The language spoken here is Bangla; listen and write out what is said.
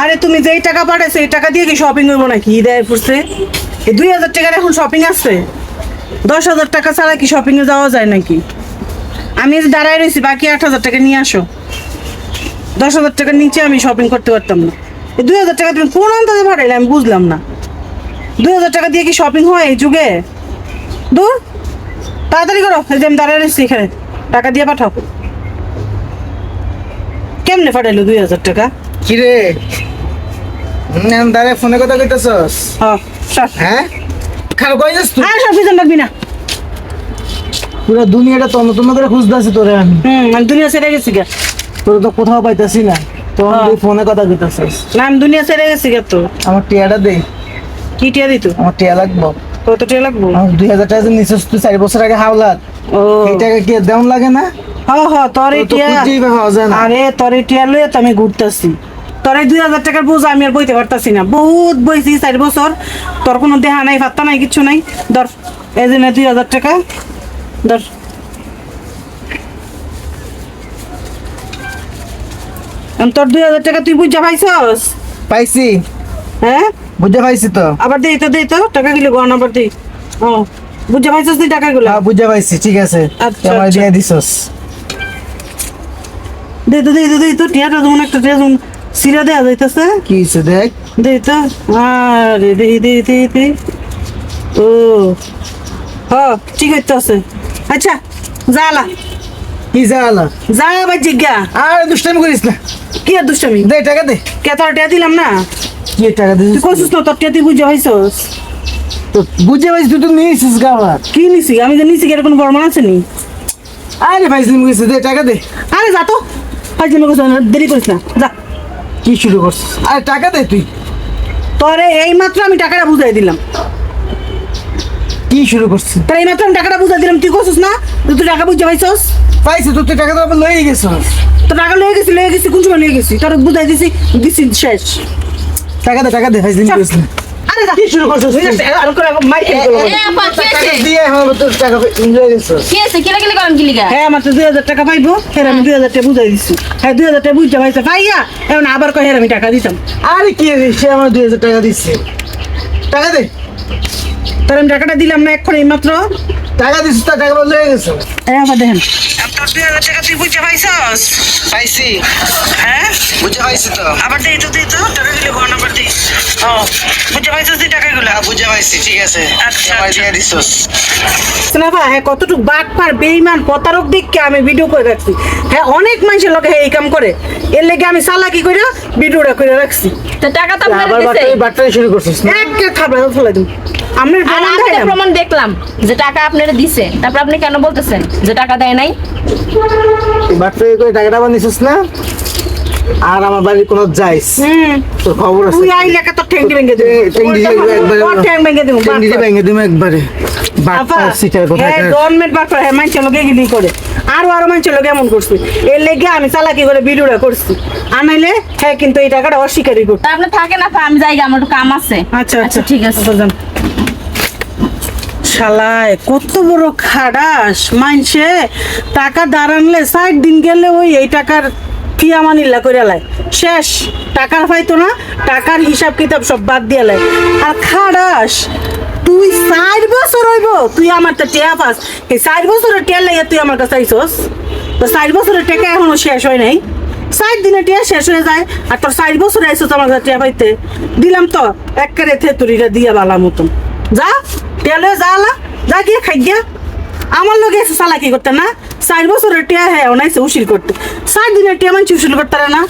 আরে তুমি যেই টাকা পাঠাইছো, এই টাকা দিয়ে কি শপিং করব নাকি? দেয় পড়ছে এই দুই হাজার টাকার এখন শপিং আছে? দশ হাজার টাকা ছাড়া কি শপিংয়ে যাওয়া যায় নাকি? আমি দাঁড়ায় রয়েছি, বাকি আট হাজার টাকা নিয়ে আসো। দশ হাজার টাকার নিচে আমি শপিং করতে পারতাম না। এই দুই হাজার টাকা তুমি কোন আন্দাজে পাঠাইলে আমি বুঝলাম না। দুই হাজার টাকা দিয়ে কি শপিং হয় এই যুগে? দূর। তাড়াতাড়ি করো, এই যে আমি দাঁড়ায় রয়েছি এখানে। টাকা দিয়ে পাঠাও। কেমনে পাঠাইলো দুই হাজার টাকা? কিরে? দাঁড়ে ফোনে কথা কইতেছস। হ্যাঁ হ্যাঁ? খারাপ কই যাস তুই? আর সব পিছন লাগবি না। পুরো দুনিয়াটা তন্ন তন্ন করে খুঁজতেছি তোরে আমি। হুম আমি দুনিয়া ছেড়ে গেছি গে। তোর তো কোথাও পাইতাছি না। তখন হ্যাঁ। তুই ফোনে কথা কইতেছস। না আমি দুনিয়া ছেড়ে গেছি গে তো। আমার টিয়াটা দে। কি টিয়া দিত আমার টিয়া লাগবো। কত টিয়া লাগবো। আমার দুই হাজার টাকা নিছিস তুই চারি বছর আগে হাওলাত। ও। এই টাকা কি দেওয়ান লাগে না? হ হ তোর টিয়া। আরে তোর টিয়া লইয়া তো আমি ঘুরতেছি। তোর এই দুই হাজার টাকার বোঝা আমি আর বইতে পারতাছি না। বহুত বইছি চার বছর। তোর কোনো দেহা নাই ফাত্তা নাই কিচ্ছু নাই। ধর এই জন্য দুই হাজার টাকা। ধর। তোর দুই হাজার টাকা তুই বুঝা পাইছস? পাইছি। হ্যাঁ? বুঝতে পাইছি তো। আবার দেই তো দেই তো। টাকা গুলো গহন আবার দেই ও বুঝা পাইছস তুই টাকাগুলো? হ্যাঁ বুঝতে পাইছি ঠিক আছে। আচ্ছা, আমার আচ্ছা। দিয়ে দিছস। দে তো দেই তো দেই তো টিয়াটা যেমন একটা টিয়া সিরা দেয়া যাইতেছে? কি হইছে দেখ? দেই তো। আরে দেই দেই দেই দেই। ও হ ঠিক হইতেছে। আচ্ছা জালা। কি জালা? যা আবার জিজ্ঞা। আর দুষ্টামি করিস না। কি আর দুষ্টামি? দে টাকা দে। কে তোর টিয়া দিলাম না? কি টাকা তুই দিছিস কইছিস না তোর টিয়া তুই বুঝা পাইছস তো বুঝতে পাইছি তুই তো নিয়েছিস গাওয়ার কি নিছি? আমি যে নিছি কি এর কোনো বর্মান আছে নি? আরে ভাই জিম দে টাকা দে। আরে যা তো। ফাইজলি মগে দেরি করিস না যা। কি শুরু করছিস আরে টাকা দে তুই। তোরে এইমাত্র আমি টাকাটা বুঝাই দিলাম। কি শুরু করছিস তার এই মাত্র আমি টাকাটা বুঝাই দিলাম। তুই কইছিস না তুই টাকা বুঝতে পাইছস? পাইছি তো তুই টাকা তো আবার লয়ে গেছিস। তো টাকা লয়ে গেছি লয়ে গেছি কোন সময় লয়ে গেছি? তোর বুঝাই দিছি দিছি শেষ। টাকা দে টাকা দে ভাই জিম কি শুরু করছিস তুই? আর করে মাই খেয়ে গেলো কি? দিয়ে তোর টাকা লয়ে গেছিস কি হয়েছে? কিলাকিলি করেন কি লিগা? হ্যাঁ আমার তো দুই হাজার টাকা পাইবো। হ্যাঁ আমি দুই হাজার টাকা বুঝাই দিছি। হ্যাঁ দুই হাজার টাকা বুঝতে পাইছে। পাইয়া এখন আবার হ্যাঁ আমি টাকা দিতাম। আরে কি সে আমার দুই হাজার টাকা দিচ্ছে টাকা দে। তার আমি টাকাটা দিলাম না এখন এই মাত্র টাকা দিছিস তার টাকা লয়ে গেছিস হ্যাঁ আবার দেখেন। তোর দুই হাজার টাকা তুই বুঝতে পাইছস? পাইছি। হ্যাঁ? বুঝতে পাইছি তো। আবার দেই তো দেই তো। টাকাগুলো গণ আবার দিই ও বুঝতে পাইছস তুই টাকাগুলো বুঝতে পাইছি ঠিক আছে। আচ্ছা, আমার আচ্ছা। দিয়ে দিছিস শোনাবা হ্যাঁ কতটুকু বাট পার বেইমান প্রতারক দিককে আমি ভিডিও করে রাখছি। হ্যাঁ অনেক মানুষের লোকে এই কাম করে। এর লেগে আমি করে ভিডিওটা করে রাখছি। তো টাকা তো আপনার আবার দিছে। বাট্টারি বাট্টারি শুরু করছিস একে ফেলে আমি প্রমাণ দেখলাম যে টাকা আপনারা দিছে। তারপর আপনি কেন বলতেছেন যে টাকা দেয় নাই? করে টাকাটা না? আর আমার বাড়ির কোনো যাইস? খবর আছে তুই আইলে কা তোর ঠ্যাং ভেঙে দেবো। দিয়ে একবারে ঠ্যাং ভেঙে দেবো ভেঙে একবারে। বাট্টা সিটার কথা হ্যাঁ গভর্নমেন্ট বাটপার হ্যাঁ মানুষের লোকে গিলি করে। আরও আরও মানুষের লোকে এমন করছি। এর লেগে আমি চালাকি করে ভিডিওটা করছি। আনাইলে হ্যাঁ কিন্তু এই টাকাটা অস্বীকারই করছি। আপনি থাকে না আমি যাই আমার একটু কাম আছে। আচ্ছা আচ্ছা। ঠিক আছে। আচ্ছা, শালায় কত বড় খাডাস মানছে টাকা দাঁড়ানলে ষাট দিন গেলে ওই এই টাকার ফিয়া মানিল্লা করে লাই? শেষ, টাকার পাইতো না, টাকার হিসাব কিতাব সব বাদ দিয়ে লাই। আর খাডাস, তুই ষাট বছর হইব, তুই আমার তো টেয়া পাস। এই ষাট বছরের টেয়া লাগে তুই আমার কাছে আইসস তো ষাট বছরের টেকা এখনও শেষ হয় নাই। ষাট দিনে টিয়া শেষ হয়ে যায়, আর তোর ষাট বছর আইসো আমার কাছে টিয়া পাইতে। দিলাম তো একেবারে থেতুরিটা দিয়া বালা মতন। যা, টিয়া লয়ে যা আলা, যা গিয়ে খাই গিয়া আমার লোক এসে চালাকি করতে না। ষাট বছরের টিয়া হ্যাঁ ওনাইছে উশিল করতে ষাট দিনের টিয়া মানে উশিল করতে পারে না